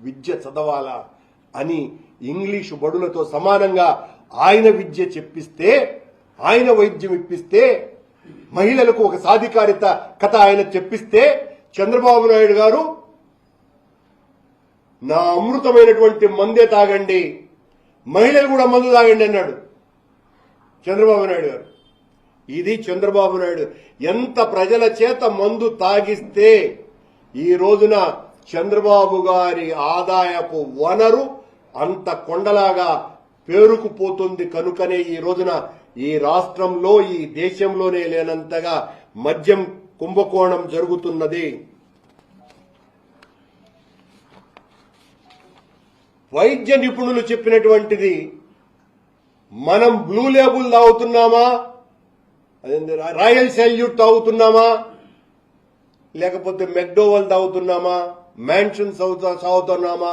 విద్య చదవాలా అని ఇంగ్లీషు బడులతో సమానంగా ఆయన విద్య చెప్పిస్తే ఆయన వైద్యం ఇప్పిస్తే మహిళలకు ఒక సాధికారిత కథ ఆయన చెప్పిస్తే చంద్రబాబు నాయుడు గారు నా అమృతమైనటువంటి మందే తాగండి మహిళలు కూడా మందు తాగండి అన్నాడు చంద్రబాబు నాయుడు గారు. ఇది చంద్రబాబు నాయుడు ఎంత ప్రజల చేత మందు తాగిస్తే ఈ రోజున చంద్రబాబు గారి ఆదాయపు వనరు అంత కొండలాగా పేరుకుపోతుంది కనుకనే ఈ రోజున ఈ రాష్ట్రంలో ఈ దేశంలోనే లేనంతగా మద్యం కుంభకోణం జరుగుతున్నది. వైద్య నిపుణులు చెప్పినటువంటిది మనం బ్లూ లేబుల్ తాగుతున్నామా? రాయల్ సెల్యూట్ తాగుతున్నామా? లేకపోతే మెక్డోవల్ తాగుతున్నామా? మ్యాన్షన్స్ తాగుతున్నామా